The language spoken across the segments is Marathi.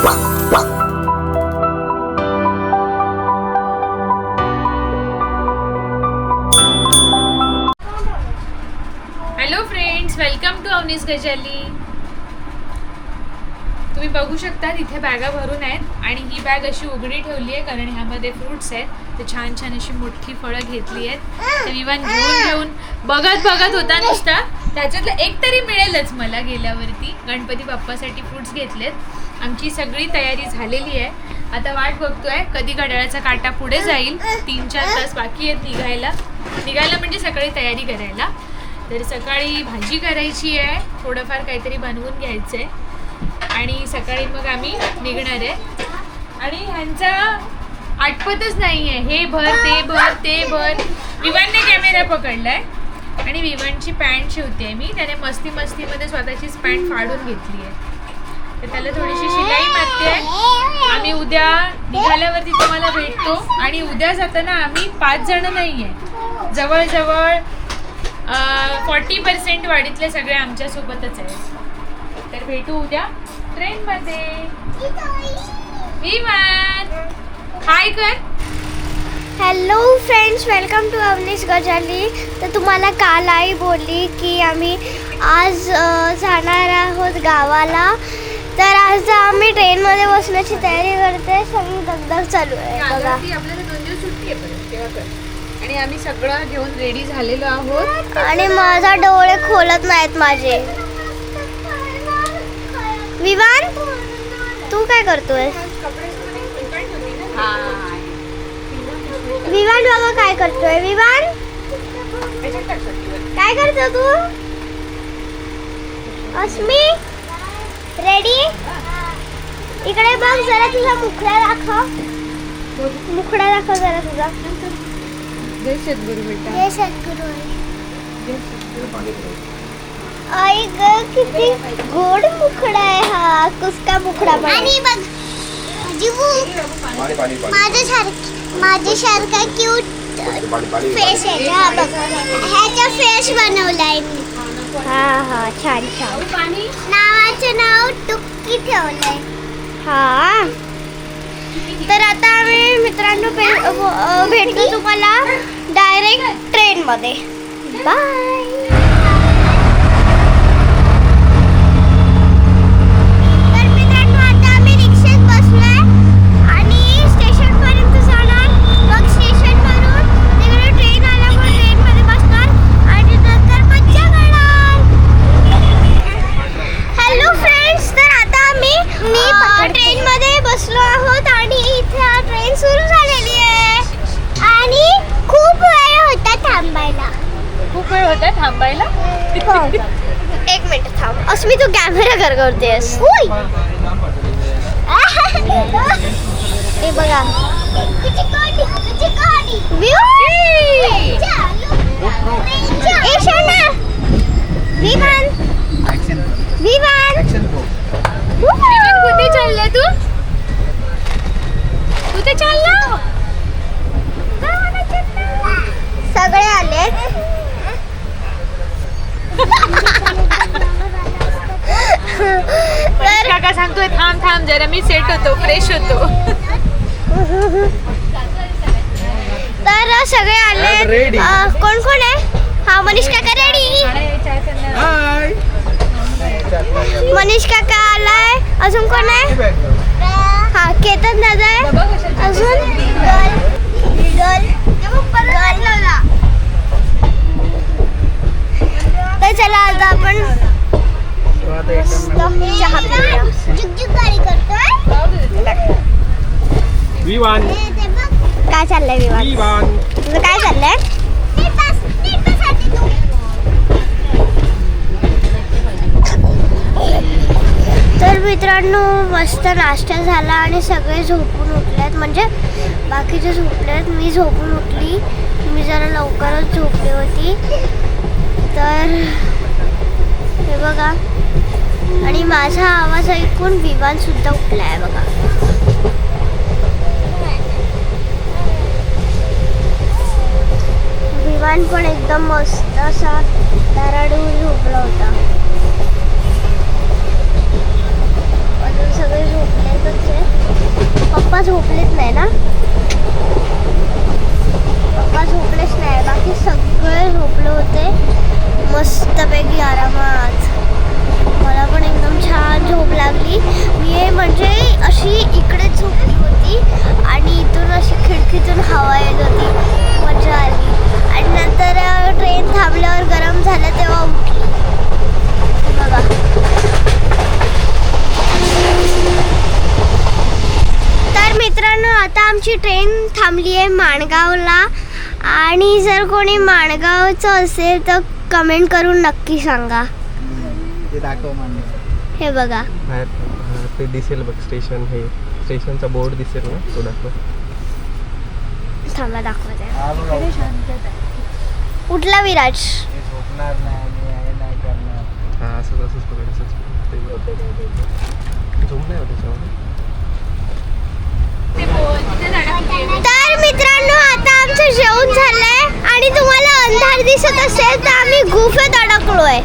Hello friends welcome to Avnish Gajali तुम्ही बघू शकता इथे बॅगा भरून आहेत आणि ही बॅग अशी उघडी ठेवली आहे कारण ह्यामध्ये फ्रुट्स आहेत. ते छान छान अशी मोठी फळं घेतली आहेत. तर इवन घेऊन घेऊन बघत बघत होता नुसता. त्याच्यातलं एक तरी मिळेलच मला गेल्यावरती. गणपती बाप्पासाठी फ्रुट्स घेतलेत. आमची सगळी तयारी झालेली आहे. आता वाट बघतोय कधी घड्याळाचा काटा पुढे जाईल. तीन चार तास बाकी आहेत निघायला. निघायला म्हणजे सकाळी तयारी करायला. तर सकाळी भाजी करायची आहे. थोडंफार काहीतरी बनवून घ्यायचं आहे आणि सकाळी मग आम्ही निघणार आहे. आणि ह्यांचा आटपतच नाही आहे. हे भर ते भर ते भर. विवानने कॅमेरा पकडलाय. आणि विवानची पॅन्ट शिवते मी. त्याने मस्ती मस्तीमध्ये स्वतःचीच पॅन्ट फाडून घेतली आहे तर त्याला थोडीशी शिलाई मारते. आहे आम्ही उद्या निघाल्यावरती तुम्हाला भेटतो. आणि उद्या जाताना आम्ही पाच जण नाही आहे जवळजवळ फॉर्टी पर्सेंट वाढीतले सगळे आमच्यासोबतच आहे तर भेटू उद्या ट्रेनमध्ये. विमान. हाय कर. Hello friends welcome to Avnish Gajali तर तुम्हाला काल आई बोलली की आम्ही आज जाणार आहोत गावाला. तर आज आम्ही ट्रेनमध्ये बसण्याची तयारी करते. सगळी दगदग चालू आहे बघा. आपल्याला दोन दिवस सुट्टी आहे परत तेव्हा कर. आणि आम्ही सगळं घेऊन रेडी झालेलो आहोत. आणि माझा डोळे खोलत नाहीत माझे. विवान तू काय करतोय विवान बाबा काय करतोय? विवान काय करतो तू? अस्मी? रेडी इकडे बघ जरा तुझा मुखडा दाखव. मुखडा दाखव जरा तुझा. जय सद्गुरू बेटा. जय सद्गुरू. आई ग किती गोड मुखडा आहे हा. कुसका मुखडा आणि बघ पाणी पाणी पाणी. माझ्यासारखी माझ्यासारखा क्यूट पाणी पाणी फेस आहे. हा बघ ह्याचा फेस बनवलाय मी. हा हा छान छान. नावाचं नाव टुक्की ठेवलंय. हा. तर आता आम्ही मित्रांनो भेटतो तुम्हाला डायरेक्ट ट्रेनमध्ये. बाय तर मित्रांनो आता आम्ही रिक्षेत बसलोय आणि स्टेशनपर्यंत जाणार मग स्टेशनवरून तिकडे ट्रेन आल्यावर ट्रेनमध्ये बसणार आणि नंतर मज्जा करणार हॅलो फ्रेंड्स तर आता आम्ही मी ट्रेनमध्ये बसलो आहोत आणि इथे ट्रेन सुरू झालेली आहे आणि खूप वेळ होता थांबायला खूप वेळ होता थांबायला एक मिनिट थांब. अस्मी तू कॅमेरा कर करतेस. हे बघा. विमान. कुठे चालला तू? कुठे चालला? सगळे आले काका सांगतोय थांब थांब जरा मी सेट होतो फ्रेश होतो. तर सगळे आले. कोण कोण आहे? हा मनीष काका रेडी हाय मनीष काका आलाय. अजून कोण आहे? हा केतन दादा आहे. अजून गर्ल गर्ल गर्ल तर चला आता आपण मस्त चहा पिऊया विवान. काय चाललंय विवान? विवान. तुझं काय चाललंय? तर मित्रांनो मस्त नाश्ता झाला आणि सगळे झोपून उठलेत. म्हणजे बाकीचे झोपलेत मी झोपून उठली. मी जरा लवकरच झोपली होती. तर हे बघा. आणि माझा आवाज ऐकून विमान सुद्धा उठला आहे बघा. विमान पण एकदम मस्त असा दराडून झोपला होता. अजून सगळे झोपलेच आहे पप्पा झोपलेच नाही ना? पप्पा झोपलेच नाही. बाकी सगळे झोपले होते. मस्तपैकी आरामात. मला पण एकदम छान झोप लागली. मी म्हणजे अशी इकडेच झोपली होती आणि इथून अशी खिडकीतून हवा येत होती. मजा आली. आणि नंतर ट्रेन थांबल्यावर गरम झालं तेव्हा उठली. बघा. तर मित्रांनो आता आमची ट्रेन थांबली आहे माणगावला. आणि जर कोणी माणगावचं असेल तर कमेंट करून नक्की सांगा. ते दाखव मान्य. हे बघा. बाहेर हा, ते दिसेल बघ स्टेशन हे. स्टेशनचा बोर्ड दिसेल ना तो दाखव. थांबा दाखवते. हा बघा उठला विराज. हे झोपणार नाही आणि हे नाही करणार. हा असंच असंच पकड असंच पकड. ते बघ. झोप नाही होत त्याच्यामध्ये ते बोल, तिथे झाडाखाली आहे. तर मित्रांनो आता आमचं जेवण झालंय. तुम्हाला अंधार दिसत असेल तर आम्ही गुफेत अडकलोय.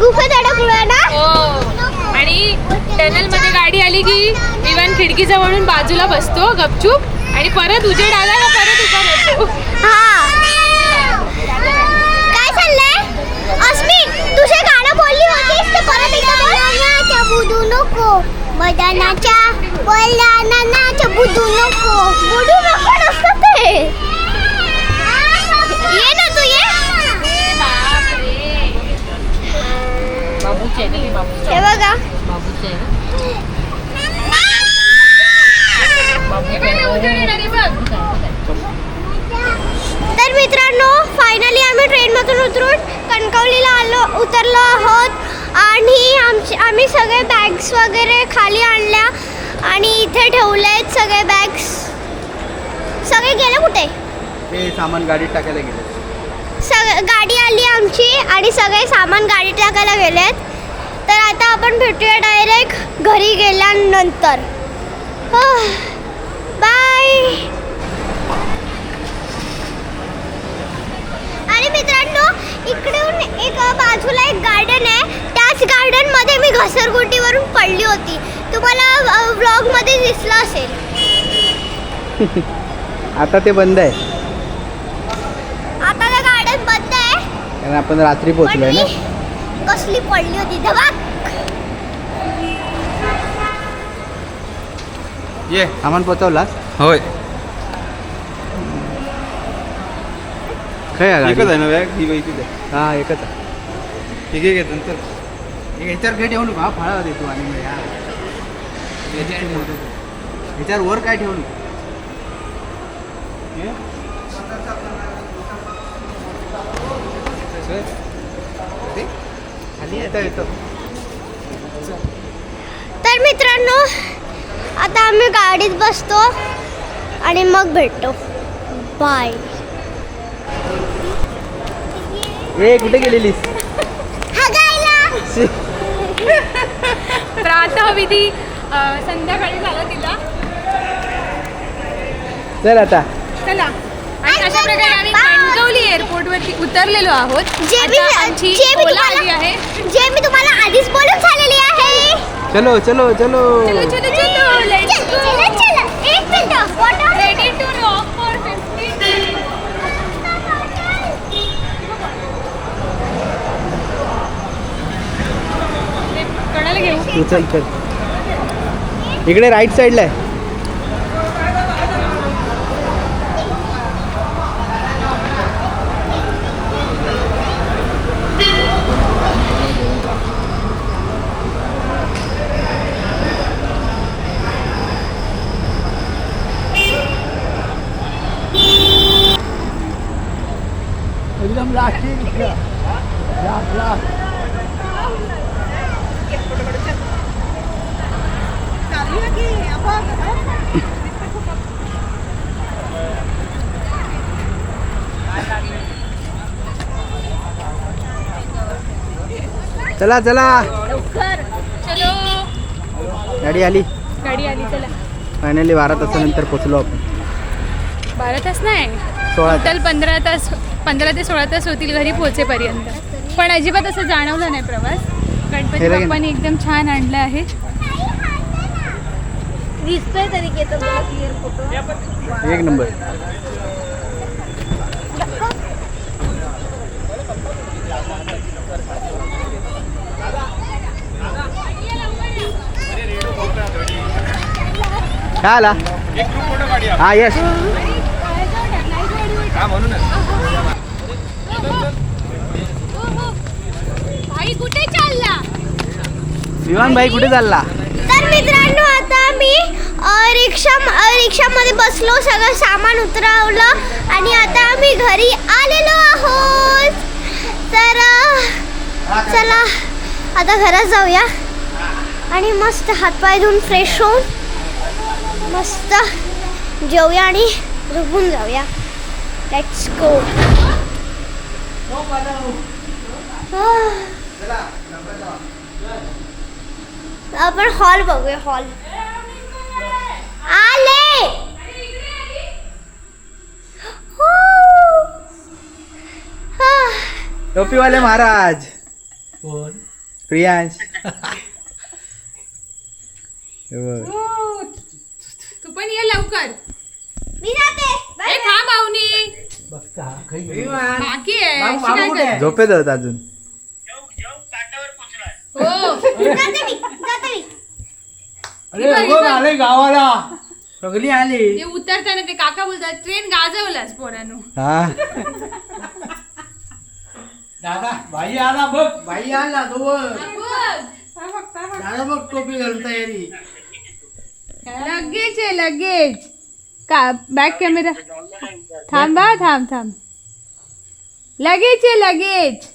गुफेत अडकलोय ना? हो. आणि टनलमध्ये गाडी आली की विमान खिडकी जवळून बाजूला बसतो गपचूप. आणि परत उजेड आला का परत उभा राहतो. हा. काय चाललंय? अस्मित तुझे गाणं बोलली होतीस ते परत एकदा बोल. बुडू नको मैदानाच्या मैदानाच्या बुडू नको. बुडू नको नसतं ते. हे बघा. आहे बघ तर मित्रांनो फायनली आम्ही ट्रेनमधून उतरून कणकवलीला आलो उतरलो आहोत. आणि आमचे आम्ही सगळे बॅग्स वगैरे खाली आणल्या आणि इथे ठेवले आहेत सगळे बॅग्स सगळे गेले कुठे? ते सामान गाडीत टाकायला गेले. सग गाडी आली आमची आणि सगळे सामान गाडीत टाकायला गेलेत. तर आता आपण भेटूया डायरेक्ट घरी गेल्यानंतर. बाय आणि मित्रांनो इकडून एक बाजूला एक गार्डन आहे. त्याच गार्डनमध्ये मी घसरगुंडीवरून पडली होती. तुम्हाला व्लॉगमध्ये दिसलं असेल. आता ते बंद आहे. आता ते गार्डन बंद आहे. कारण आपण रात्री पोहोचलोय ना. कसली पडली होती? धबाक! ये. सामान पोहोचवलास होय. काय? एकच आहे ना बॅग? ही बाई तिथे हा एकच आहे. ठीक आहे नंतर एक ह्याच्यावर काय ठेवू नका हा फळा देतो आणि मग या. याच्यावर वर काय ठेवू नको हे? तर मित्रांनो आता आम्ही गाडीत बसतो आणि मग भेटतो. बाय ए कुठे गेलेलीस? हा शी. प्रातःविधी अं, संध्याकाळी झाला तिला. चल आता. चला. आणि अशा प्रकारे आम्ही कणकवली एअरपोर्ट वरती उतरलेलो आहोत. जे मी आता आमची जे मी ओला आली आहे. तुम्हाला जे मी तुम्हाला आधीच बोलून झालेली आहे. चलो चलो चलो. चलो चलो चलो. लेट्स चल, चल, चल. एक minute. Photo ready to rock for 15 कोणाला घेऊ तू चल चल. इकडे राईट साईडला आहे एकदम लास्ट चला चला चलो. गाडी आली. गाडी आली चला. फायनली बारा तासानंतर पोचलो आपण. बारा तास नाही. सोळा टोटल पंधरा तास पंधरा ते सोळा तास होतील घरी पोहोचेपर्यंत. पण अजिबात असं जाणवलं नाही प्रवास. गणपती. बाप्पाने एकदम छान आणलं आहे. दिसतोय तरी फोटो एक नंबर. काय आला? हा येस आई कुठे चालला? विमान भाई कुठे चालला? तर मित्रांनो आता मी रिक्षा रिक्षामध्ये बसलो सगळं सामान उतरवलं आणि आता आम्ही घरी आलेलो आहोत. तर चला आता घरात जाऊया आणि मस्त हातपाय धुवून फ्रेश होऊन मस्त जेवूया आणि झोपून जाऊया. लेट्स गो आपण हॉल बघूया हॉल आले! हो. हा. टोपीवाले महाराज. प्रियांश. हे बघ. तू पण ये लवकर. मी जाते. ए थांब आवनी बाकी आहे? झोपेत होत अजून. हो अरे, आले गावाला. सगळी आली. ते उतरताना ते काका बोलतात ट्रेन गाजवलाच पोरांनो. हा. दादा भाई आला बघ. भाई आला बघ. दादा बघ टोपी घालून तयारी. लगेच आहे लगेच. का बॅक कॅमेरा थांबा थांब थांब. लगेच आहे लगेच.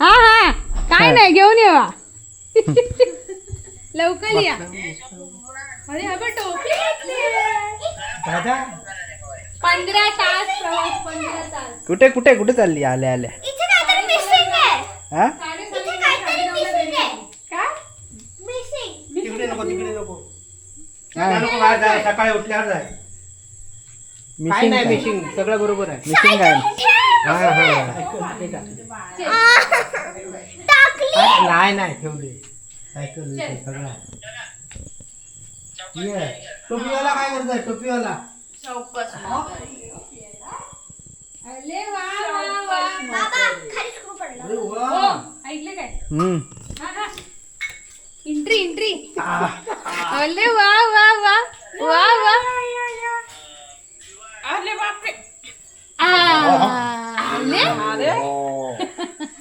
हा हा. काय नाही घेऊन येवा लवकर या. अरे हा बघ, टोपी घातली. दादा. पंधरा तास प्रवास पंधरा तास. कुठे कुठे कुठे चालली? आल्या आल्या. इथे काहीतरी मिसिंग आहे. हा? इथे काहीतरी मिसिंग आहे. काय? मिसिंग तिकडे नको तिकडे नको. तिकडे नको बाहेर जाय सकाळी उठल्यावर जाय. काय मिसिंग नाही काय? मिशिंग सगळं बरोबर आहे. मिसिंग काय? हा हा सायकल ते टाक. टाकली अरे, नाही नाही ठेवले. सायकल ते सगळं? आहे. ये. टोपीवाला काय करतोय? टोपीवाला. अरे वा वा वा. बाबा खाली स्क्रू पडला. अरे वा. हो ऐकलं काय? हम्म. एंट्री एंट्री अरे वा वा वा. वा वा. अरे बापरे. आले? बघ ना,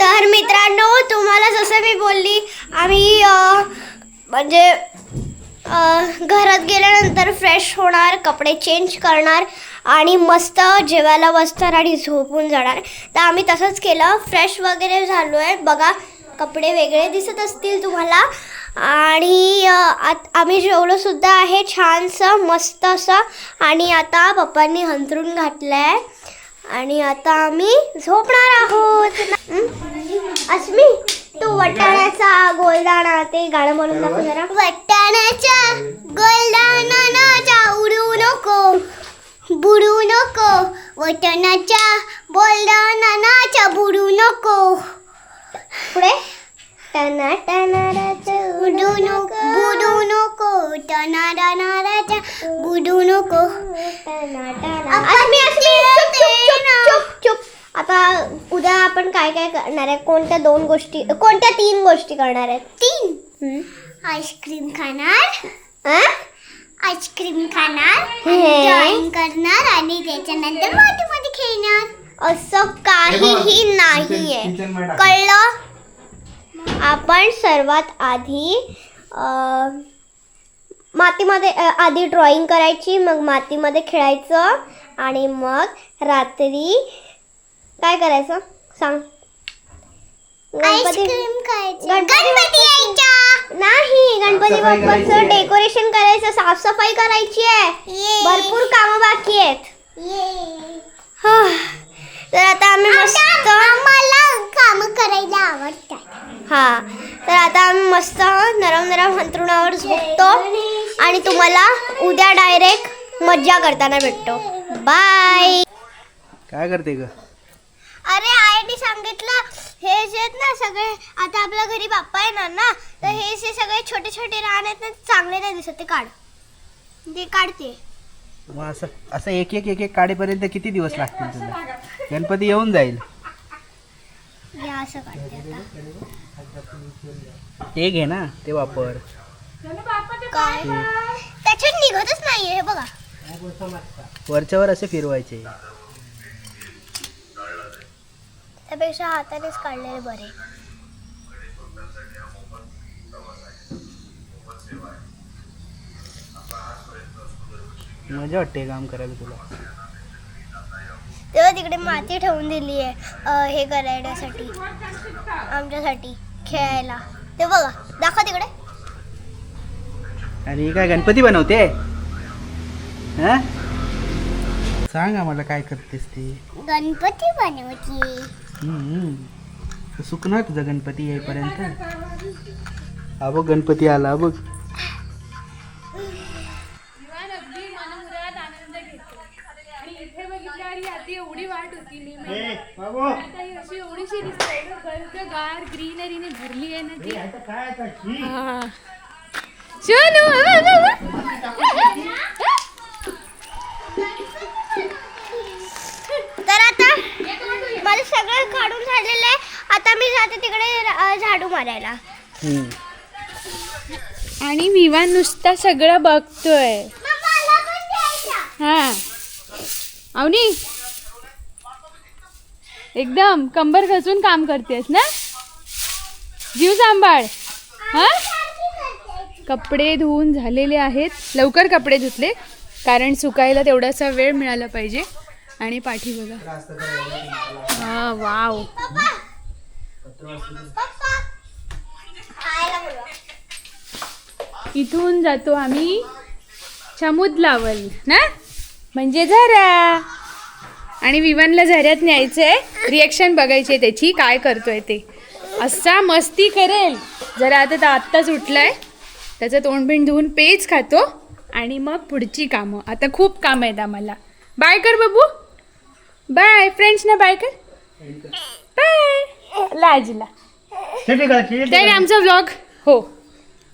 तर मित्रांनो तुम्हाला जसं मी बोलली आम्ही म्हणजे घरात गेल्यानंतर फ्रेश होणार कपडे चेंज करणार आणि मस्त जेवायला बसणार आणि झोपून जाणार. तर आम्ही तसंच केलं. फ्रेश वगैरे झालो आहे बघा कपडे वेगळे दिसत असतील तुम्हाला. आणि आम्ही जेवलो सुद्धा आहे छानसं मस्त असं. आणि आता पप्पांनी हंतरून घातलं आहे आणि आता आम्ही झोपणार आहोत? अस्मी तू वटाण्याचा गोलदाणा ते गाणं म्हणून दाखव जरा. वटाण्याच्या गोलदाणाच्या उडू नको बुडू नको. वटाण्याच्या गोलदाणाच्या बुडू नको. पुढे? टना टनाराच्या उडू नको बुडू नको टना टनाराच्या बुडू नको अस्मी अस्मी चुप चुप चुप चुप चुप. आता उद्या आपण काय काय करणार आहे? कोणत्या दोन गोष्टी कोणत्या तीन गोष्टी करणार आहेत? तीन. आईस्क्रीम खाणार आईस्क्रीम खाणार ड्रॉइंग करणार आणि त्याच्यानंतर मोठी मोठी खेळणार. असं काहीही नाहीये. किचन. कळलं? आपण सर्वात आधी मातीमध्ये आधी ड्रॉइंग करायची मग मातीमध्ये खेळायचं आणि मग रात्री काय करायचं? सांग. आईस्क्रीम गणपती नाही गणपती बाप्पाचं. डेकोरेशन करायचं साफसफाई करायची आहे. भरपूर कामं बाकी आहेत. हा. तर आता आम्ही मस्त आम्हाला काम करायला आवडतात. हा तर आता आम्ही मस्त नरम नरम अंथरुणावर झोपतो आणि तुम्हाला उद्या डायरेक्ट मज्जा करताना भेटतो. बाय काय करते ग? अरे आईने सांगितलं हे जे आहेत ना सगळे आता आपल्या घरी बाप्पा येणार ना तर हे जे सगळे छोटे छोटे रान आहेत ना ते चांगले नाही दिसत ते काढ. ते काढते. मग असं असं एक एक एक एक काढेपर्यंत किती दिवस लागतील तुला? गणपती येऊन जाईल. हे असं काढते आता. ते घे ना ते वापर. काय? त्याच्यात निघतच नाहीये हे बघा. वरच्यावर असे फिरवायचे. त्यापेक्षा हातानेच काढलेले बरे. मजा वाटते काम करायला तुला. तेव्हा तिकडे माती ठेवून दिली आहे हे करायसाठी आमच्यासाठी खेळायला. ते बघा दाखवा तिकडे. आणि ही काय गणपती बनवते? हा? सांग आम्हाला काय करतेस ते. गणपती बनवते. सुकणार तुझा गणपती येईपर्यंत? हा बघ गणपती आला बघ. अशी एवढीशी दिसते. ग्रीनरीने भरली आहे ना ती. हा. शोनू. तर आता मला सगळं काढून झालेलं आहे. आता मी जाते तिकडे झाडू मारायला. आणि विवान नुसता सगळं बघतोय. हा. अवनी एकदम कंबर घसून काम करतेस ना? जीव सांभाळ. हा? कपडे धुवून झालेले आहेत. लवकर कपडे धुतले कारण सुकायला तेवढासा वेळ मिळाला पाहिजे. आणि पाठी बघा. हा वाव. इथून जातो आम्ही. चमुदलावल ना? म्हणजे झरा आणि विवानला झऱ्यात न्यायचंय रिएक्शन बघायची आहे त्याची काय करतोय ते. असा मस्ती करेल. जरा आता तर आत्ताच उठलाय. त्याचं तोंडबिंड धुवून पेज खातो आणि मग पुढची कामं. आता खूप कामं आहेत आम्हाला. बाय कर बाबू. बाय. फ्रेंड्सना बाय कर. बाय. लाजला. तर आमचा व्लॉग हो.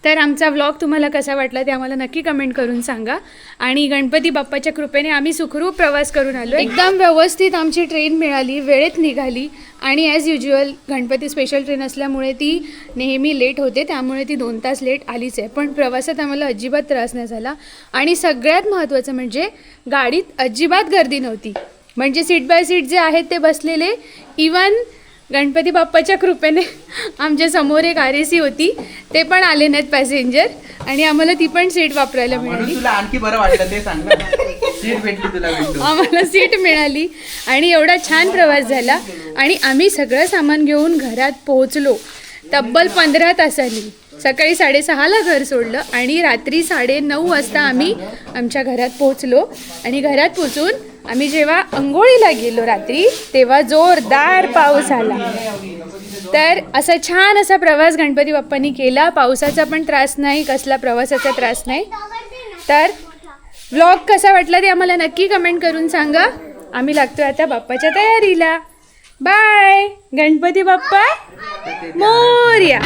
तर आमचा व्लॉग तुम्हाला कसा वाटला ते आम्हाला नक्की कमेंट करून सांगा. आणि गणपती बाप्पाच्या कृपेने आम्ही सुखरूप प्रवास करून आलो एकदम व्यवस्थित आमची ट्रेन मिळाली वेळेत निघाली. आणि as usual Ganpati special train असल्यामुळे ती नेहमी लेट होते त्यामुळे ती दोन तास लेट आलीच आहे. पण प्रवासात आम्हाला अजिबात त्रास नाही झाला. आणि सगळ्यात महत्त्वाचं म्हणजे गाडीत अजिबात गर्दी नव्हती. म्हणजे सीट बाय सीट जे आहेत ते बसलेले इवन गणपती बाप्पाच्या कृपेने आमच्यासमोर एक आर सी होती. ते पण आले नाहीत पॅसेंजर आणि आम्हाला ती पण सीट वापरायला मिळाली. तुला आणखी बरं वाटलं ते सांग ना. सीट भेटली तुला विंडो आम्हाला सीट मिळाली आणि एवढा छान प्रवास झाला आणि आम्ही सगळं सामान घेऊन घरात पोहोचलो. तब्बल पंधरा तासांनी. सकाळी साडेसहाला घर सोडलं आणि रात्री साडे नऊ वाजता आम्ही आमच्या घरात पोहोचलो आणि घरात पोचून आम्ही जेव्हा अंघोळीला गेलो रात्री तेव्हा जोरदार पाऊस आला. तर असा छान असा प्रवास गणपती बाप्पांनी केला. पावसाचा पण त्रास नाही कसला प्रवासाचा त्रास नाही. तर व्लॉग कसा वाटला ते आम्हाला नक्की कमेंट करून सांगा. आम्ही लागतो आता बाप्पाच्या तयारीला. बाय गणपती बाप्पा मोर्या.